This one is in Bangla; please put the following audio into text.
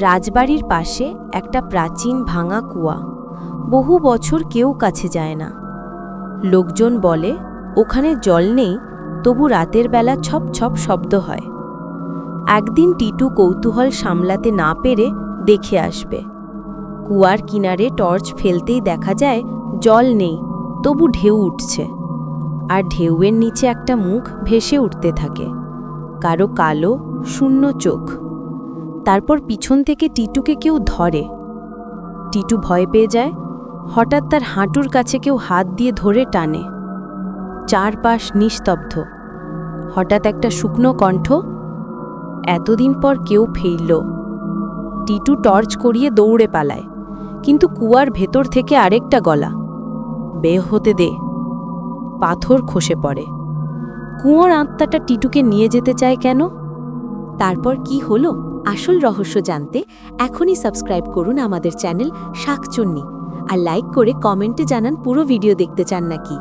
রাজবাড়ির পাশে একটা প্রাচীন ভাঙা কুয়া। বহু বছর কেউ কাছে যায় না। লোকজন বলে, ওখানে জল নেই, তবু রাতের বেলা ছপ ছপ শব্দ হয়। একদিন টিটু কৌতূহল সামলাতে না পেরে দেখে আসবে। কুয়ার কিনারে টর্চ ফেলতেই দেখা যায়, জল নেই, তবু ঢেউ উঠছে। আর ঢেউয়ের নিচে একটা মুখ ভেসে উঠতে থাকে। কারও কালো, শূন্য চোখ। তারপর পিছন থেকে টিটুকে কেউ ধরে। টিটু ভয় পেয়ে যায়, হঠাৎ তার হাঁটুর কাছে কেউ হাত দিয়ে ধরে টানে। চারপাশ নিস্তব্ধ। হঠাৎ একটা শুকনো কণ্ঠ, এতদিন পর কেউ ফিরল। টিটু টর্চ করিয়ে দৌড়ে পালায়, কিন্তু কুয়ার ভেতর থেকে আরেকটা গলা বে হতে দে। পাথর খসে পড়ে। কুয়োর আত্মাটা টিটুকে নিয়ে যেতে চায় কেন? তারপর কি হলো? আসল রহস্য জানতে এখনই সাবস্ক্রাইব করুন আমাদের চ্যানেল শাকচুন্নি। আর লাইক করে কমেন্টে জানান পুরো ভিডিও দেখতে চান নাকি।